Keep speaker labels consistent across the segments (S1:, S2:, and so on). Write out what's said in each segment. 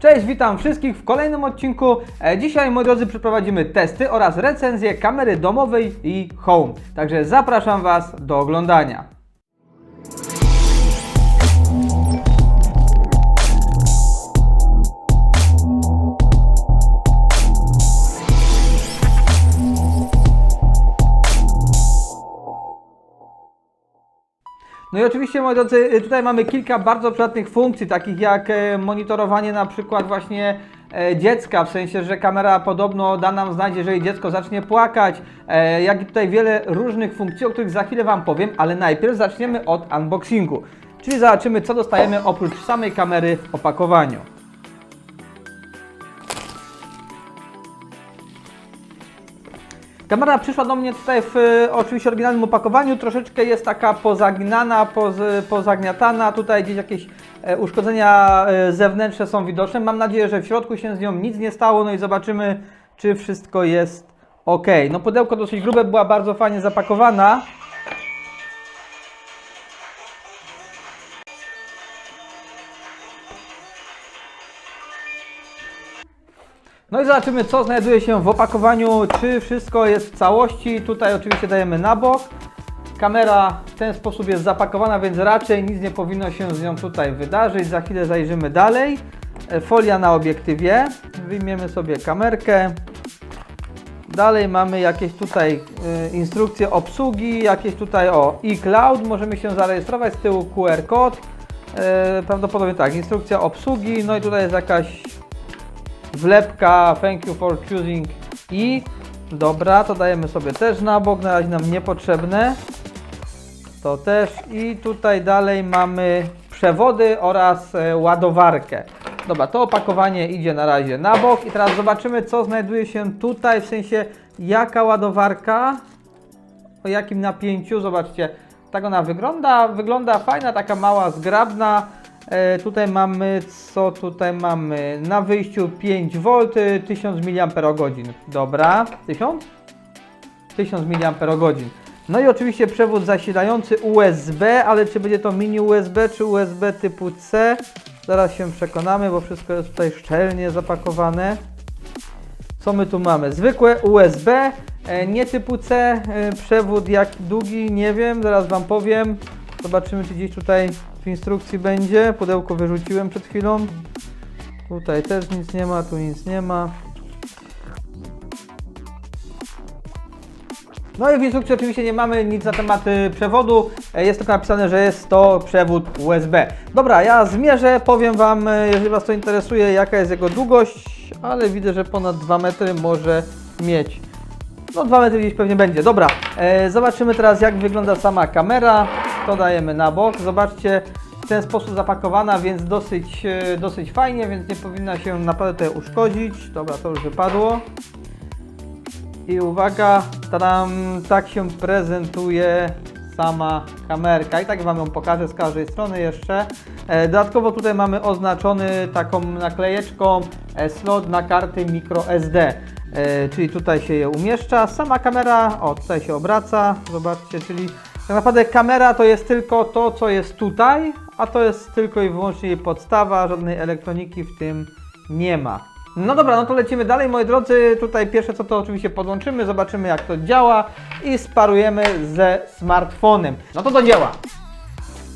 S1: Cześć, witam wszystkich w kolejnym odcinku. E, Dzisiaj, moi drodzy, przeprowadzimy testy oraz recenzję kamery domowej i home. Także zapraszam Was do oglądania. No i oczywiście, moi drodzy, y, tutaj mamy kilka bardzo przydatnych funkcji, takich jak e, monitorowanie na przykład właśnie e, dziecka, w sensie, że kamera podobno da nam znać, jeżeli dziecko zacznie płakać, e, jak i tutaj wiele różnych funkcji, o których za chwilę Wam powiem, ale najpierw zaczniemy od unboxingu, czyli zobaczymy, co dostajemy oprócz samej kamery w opakowaniu. Kamera przyszła do mnie tutaj w e, oczywiście oryginalnym opakowaniu, troszeczkę jest taka pozaginana, poz, pozagniatana, tutaj gdzieś jakieś e, uszkodzenia e, zewnętrzne są widoczne. Mam nadzieję, że w środku się z nią nic nie stało, no i zobaczymy, czy wszystko jest ok. No pudełko dosyć grube, była bardzo fajnie zapakowana. No i zobaczymy, co znajduje się w opakowaniu, czy wszystko jest w całości. Tutaj oczywiście dajemy na bok. Kamera w ten sposób jest zapakowana, więc raczej nic nie powinno się z nią tutaj wydarzyć. Za chwilę zajrzymy dalej. E, Folia na obiektywie. Wyjmiemy sobie kamerkę. Dalej mamy jakieś tutaj y, instrukcje obsługi, jakieś tutaj o e-cloud, możemy się zarejestrować, z tyłu QR kod, y, prawdopodobnie tak, instrukcja obsługi, no i tutaj jest jakaś wlepka thank you for choosing i dobra, to dajemy sobie też na bok, na razie nam niepotrzebne. To też i tutaj dalej mamy przewody oraz e, ładowarkę. Dobra, to opakowanie idzie na razie na bok i teraz zobaczymy co znajduje się tutaj, w sensie jaka ładowarka o jakim napięciu, zobaczcie. Tak ona wygląda, wygląda fajna, taka mała, zgrabna tutaj mamy, co tutaj mamy? Na wyjściu 5 V, 1000 mAh. Dobra, 1000? 1000 mAh. No i oczywiście przewód zasilający USB, ale czy będzie to mini USB, czy USB typu C? Zaraz się przekonamy, bo wszystko jest tutaj szczelnie zapakowane. Co my tu mamy? Zwykłe USB, e, nie typu C, e, przewód jak długi, nie wiem, zaraz Wam powiem. Zobaczymy, czy gdzieś tutaj w instrukcji będzie. Pudełko wyrzuciłem przed chwilą. Tutaj też nic nie ma, tu nic nie ma. No i w instrukcji oczywiście nie mamy nic na temat y, przewodu. E, Jest tylko napisane, że jest to przewód USB. Dobra, ja zmierzę, powiem Wam, e, jeżeli Was to interesuje, jaka jest jego długość, ale widzę, że ponad 2 metry może mieć. No 2 metry gdzieś pewnie będzie. Dobra, e, zobaczymy teraz jak wygląda sama kamera. To dajemy na bok. Zobaczcie, w ten sposób zapakowana, więc dosyć, e, dosyć fajnie, więc nie powinna się naprawdę uszkodzić. Dobra, to już wypadło. I uwaga, tam tak się prezentuje sama kamerka. I tak Wam ją pokażę z każdej strony jeszcze. E, Dodatkowo tutaj mamy oznaczony taką naklejeczką e, slot na karty microSD. Czyli tutaj się je umieszcza. Sama kamera, o tutaj się obraca, zobaczcie, czyli tak naprawdę kamera to jest tylko to, co jest tutaj, a to jest tylko i wyłącznie jej podstawa, żadnej elektroniki w tym nie ma. No dobra, no to lecimy dalej, moi drodzy. Tutaj pierwsze co to oczywiście podłączymy, zobaczymy jak to działa i sparujemy ze smartfonem. No to do dzieła.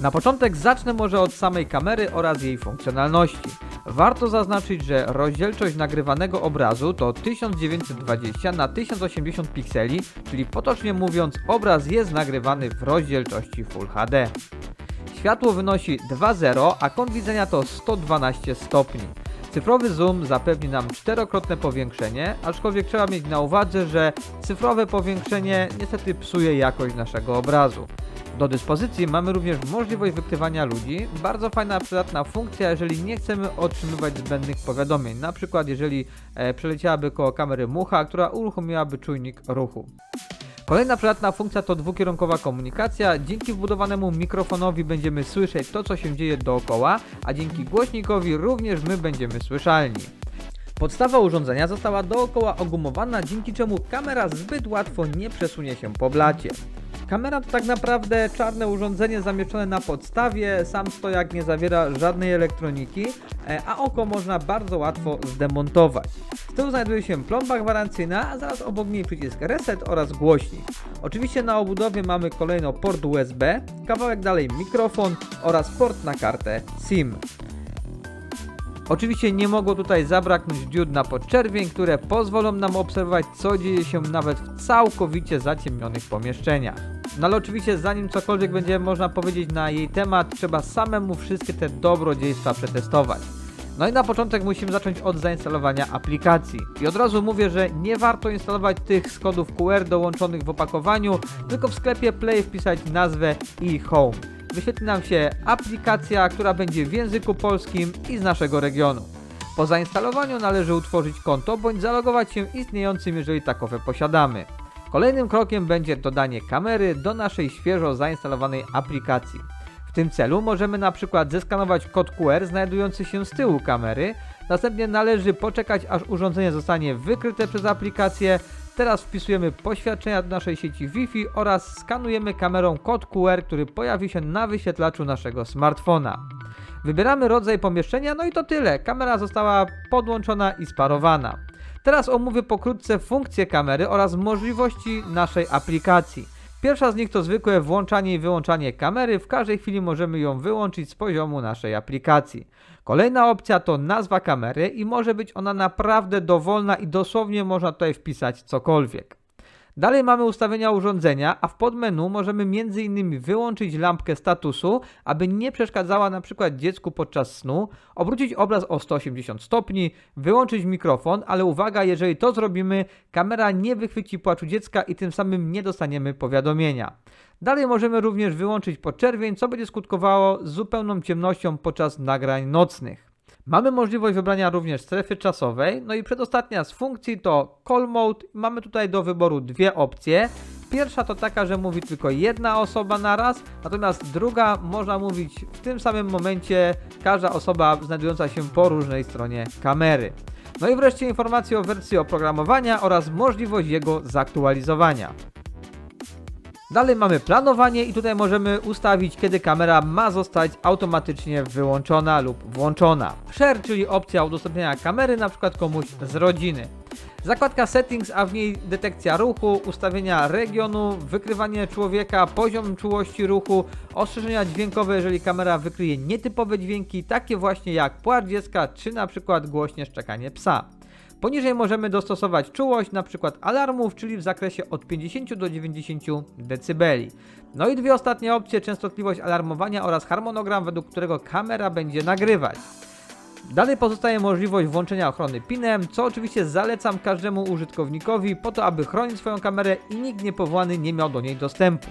S1: Na początek zacznę może od samej kamery oraz jej funkcjonalności. Warto zaznaczyć, że rozdzielczość nagrywanego obrazu to 1920 na 1080 pikseli, czyli potocznie mówiąc obraz jest nagrywany w rozdzielczości Full HD. Światło wynosi 2.0, a kąt widzenia to 112 stopni. Cyfrowy zoom zapewni nam czterokrotne powiększenie, aczkolwiek trzeba mieć na uwadze, że cyfrowe powiększenie niestety psuje jakość naszego obrazu. Do dyspozycji mamy również możliwość wykrywania ludzi, bardzo fajna, przydatna funkcja, jeżeli nie chcemy otrzymywać zbędnych powiadomień, na przykład jeżeli e, przeleciałaby koło kamery mucha, która uruchomiłaby czujnik ruchu. Kolejna przydatna funkcja to dwukierunkowa komunikacja. Dzięki wbudowanemu mikrofonowi będziemy słyszeć to, co się dzieje dookoła, a dzięki głośnikowi również my będziemy słyszalni. Podstawa urządzenia została dookoła ogumowana, dzięki czemu kamera zbyt łatwo nie przesunie się po blacie. Kamera to tak naprawdę czarne urządzenie zamieszczone na podstawie, sam stojak nie zawiera żadnej elektroniki, e, a oko można bardzo łatwo zdemontować. Z tyłu znajduje się plomba gwarancyjna, a zaraz obok niej przycisk reset oraz głośnik. Oczywiście na obudowie mamy kolejno port USB, kawałek dalej mikrofon oraz port na kartę SIM. Oczywiście nie mogło tutaj zabraknąć diod na podczerwień, które pozwolą nam obserwować co dzieje się nawet w całkowicie zaciemnionych pomieszczeniach. No ale oczywiście zanim cokolwiek będzie można powiedzieć na jej temat, trzeba samemu wszystkie te dobrodziejstwa przetestować. No i na początek musimy zacząć od zainstalowania aplikacji. I od razu mówię, że nie warto instalować tych z kodów QR dołączonych w opakowaniu, tylko w sklepie Play wpisać nazwę eHome. Wyświetli nam się aplikacja, która będzie w języku polskim i z naszego regionu. Po zainstalowaniu należy utworzyć konto bądź zalogować się istniejącym, jeżeli takowe posiadamy. Kolejnym krokiem będzie dodanie kamery do naszej świeżo zainstalowanej aplikacji. W tym celu możemy na przykład zeskanować kod QR znajdujący się z tyłu kamery, następnie należy poczekać aż urządzenie zostanie wykryte przez aplikację. Teraz wpisujemy poświadczenia do naszej sieci Wi-Fi oraz skanujemy kamerą kod QR, który pojawi się na wyświetlaczu naszego smartfona. Wybieramy rodzaj pomieszczenia, no i to tyle. Kamera została podłączona i sparowana. Teraz omówię pokrótce funkcje kamery oraz możliwości naszej aplikacji. Pierwsza z nich to zwykłe włączanie i wyłączanie kamery. W każdej chwili możemy ją wyłączyć z poziomu naszej aplikacji. Kolejna opcja to nazwa kamery i może być ona naprawdę dowolna i dosłownie można tutaj wpisać cokolwiek. Dalej mamy ustawienia urządzenia, a w podmenu możemy m.in. wyłączyć lampkę statusu, aby nie przeszkadzała przykład dziecku podczas snu, obrócić obraz o 180 stopni, wyłączyć mikrofon, ale uwaga, jeżeli to zrobimy, kamera nie wychwyci płaczu dziecka i tym samym nie dostaniemy powiadomienia. Dalej możemy również wyłączyć podczerwień, co będzie skutkowało zupełną ciemnością podczas nagrań nocnych. Mamy możliwość wybrania również strefy czasowej, no i przedostatnia z funkcji to Call Mode. Mamy tutaj do wyboru dwie opcje. Pierwsza to taka, że mówi tylko jedna osoba na raz, natomiast druga można mówić w tym samym momencie każda osoba znajdująca się po różnej stronie kamery. No i wreszcie informacje o wersji oprogramowania oraz możliwość jego zaktualizowania. Dalej mamy planowanie i tutaj możemy ustawić, kiedy kamera ma zostać automatycznie wyłączona lub włączona. Share, czyli opcja udostępniania kamery na przykład komuś z rodziny. Zakładka Settings, a w niej detekcja ruchu, ustawienia regionu, wykrywanie człowieka, poziom czułości ruchu, ostrzeżenia dźwiękowe, jeżeli kamera wykryje nietypowe dźwięki, takie właśnie jak płacz dziecka, czy na przykład głośne szczekanie psa. Poniżej możemy dostosować czułość np. alarmów, czyli w zakresie od 50 do 90 dB. No i dwie ostatnie opcje, częstotliwość alarmowania oraz harmonogram, według którego kamera będzie nagrywać. Dalej pozostaje możliwość włączenia ochrony PIN-em, co oczywiście zalecam każdemu użytkownikowi po to, aby chronić swoją kamerę i nikt niepowołany nie miał do niej dostępu.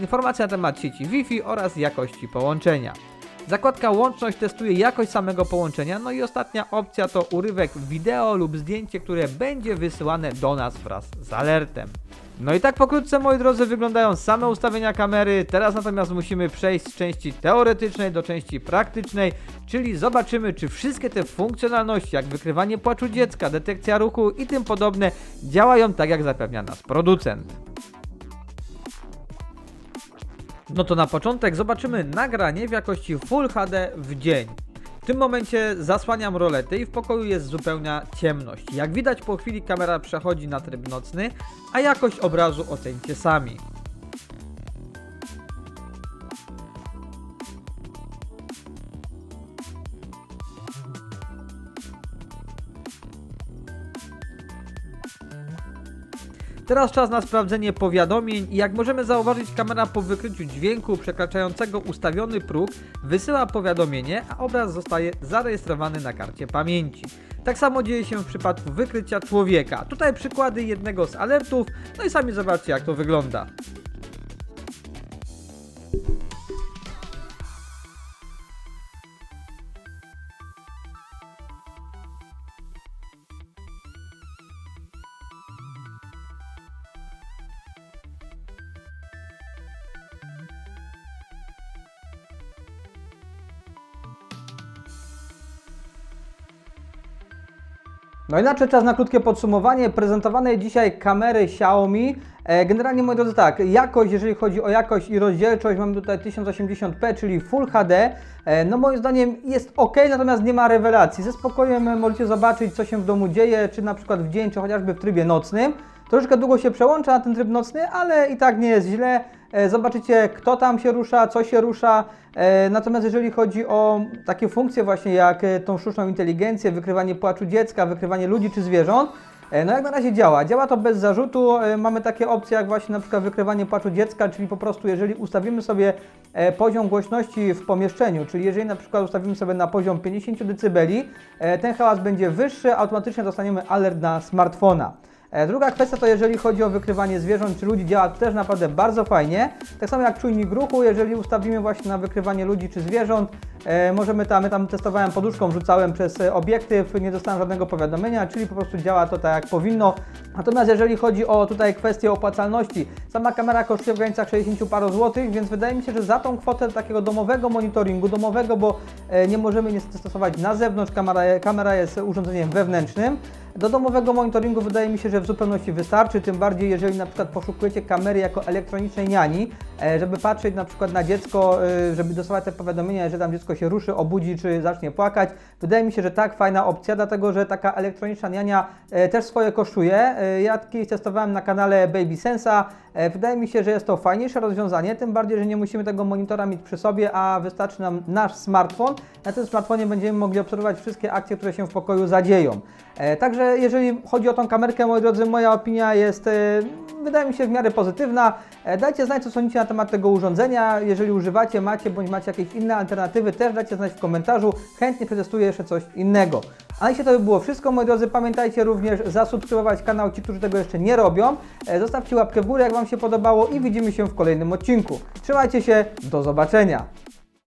S1: Informacje na temat sieci Wi-Fi oraz jakości połączenia. Zakładka łączność testuje jakość samego połączenia, no i ostatnia opcja to urywek wideo lub zdjęcie, które będzie wysyłane do nas wraz z alertem. No i tak pokrótce moi drodzy wyglądają same ustawienia kamery, teraz natomiast musimy przejść z części teoretycznej do części praktycznej, czyli zobaczymy czy wszystkie te funkcjonalności jak wykrywanie płaczu dziecka, detekcja ruchu i tym podobne działają tak jak zapewnia nas producent. No to na początek zobaczymy nagranie w jakości Full HD w dzień. W tym momencie zasłaniam rolety i w pokoju jest zupełna ciemność. Jak widać po chwili kamera przechodzi na tryb nocny, a jakość obrazu ocencie sami. Teraz czas na sprawdzenie powiadomień i jak możemy zauważyć kamera po wykryciu dźwięku przekraczającego ustawiony próg wysyła powiadomienie, a obraz zostaje zarejestrowany na karcie pamięci. Tak samo dzieje się w przypadku wykrycia człowieka. Tutaj przykłady jednego z alertów, no i sami zobaczcie jak to wygląda. No i czas na krótkie podsumowanie prezentowanej dzisiaj kamery Xiaomi. E, Generalnie moi drodzy tak, jakość, jeżeli chodzi o jakość i rozdzielczość, mamy tutaj 1080p, czyli Full HD. E, No moim zdaniem jest ok, natomiast nie ma rewelacji. Ze spokojem możecie zobaczyć, co się w domu dzieje, czy na przykład w dzień, czy chociażby w trybie nocnym. Troszeczkę długo się przełącza na ten tryb nocny, ale i tak nie jest źle. E, Zobaczycie, kto tam się rusza, co się rusza. E, Natomiast jeżeli chodzi o takie funkcje właśnie jak e, tą sztuczną inteligencję, wykrywanie płaczu dziecka, wykrywanie ludzi czy zwierząt, no jak na razie działa. Działa to bez zarzutu. Mamy takie opcje jak właśnie na przykład wykrywanie płaczu dziecka, czyli po prostu jeżeli ustawimy sobie poziom głośności w pomieszczeniu, czyli jeżeli na przykład ustawimy sobie na poziom 50 dB, ten hałas będzie wyższy, automatycznie dostaniemy alert na smartfona. E, Druga kwestia to jeżeli chodzi o wykrywanie zwierząt czy ludzi, działa też naprawdę bardzo fajnie. Tak samo jak czujnik ruchu, jeżeli ustawimy właśnie na wykrywanie ludzi czy zwierząt, e, możemy tam, ja tam testowałem poduszką, rzucałem przez e, obiektyw, nie dostałem żadnego powiadomienia, czyli po prostu działa to tak jak powinno. Natomiast jeżeli chodzi o tutaj kwestię opłacalności, sama kamera kosztuje w granicach 60 paru złotych, więc wydaje mi się, że za tą kwotę takiego domowego monitoringu, domowego, bo nie możemy niestety stosować na zewnątrz, kamera, kamera jest urządzeniem wewnętrznym, do domowego monitoringu wydaje mi się, że w zupełności wystarczy, tym bardziej jeżeli na przykład poszukujecie kamery jako elektronicznej niani, e, żeby patrzeć na przykład na dziecko, e, żeby dostawać te powiadomienia, że tam dziecko się ruszy, obudzi czy zacznie płakać. Wydaje mi się, że tak, fajna opcja, dlatego że taka elektroniczna niania e, też swoje kosztuje. Ja kiedyś testowałem na kanale Baby Sensa. Wydaje mi się, że jest to fajniejsze rozwiązanie, tym bardziej, że nie musimy tego monitora mieć przy sobie, a wystarczy nam nasz smartfon. Na tym smartfonie będziemy mogli obserwować wszystkie akcje, które się w pokoju zadzieją. E, Jeżeli chodzi o tą kamerkę, moi drodzy, moja opinia jest, e, wydaje mi się, w miarę pozytywna. E, Dajcie znać, co sądzicie na temat tego urządzenia. Jeżeli używacie, macie bądź macie jakieś inne alternatywy, też dajcie znać w komentarzu. Chętnie przetestuję jeszcze coś innego. A dzisiaj to by było wszystko, moi drodzy. Pamiętajcie również zasubskrybować kanał ci, którzy tego jeszcze nie robią. E, Zostawcie łapkę w górę, jak Wam się podobało i widzimy się w kolejnym odcinku. Trzymajcie się, do zobaczenia.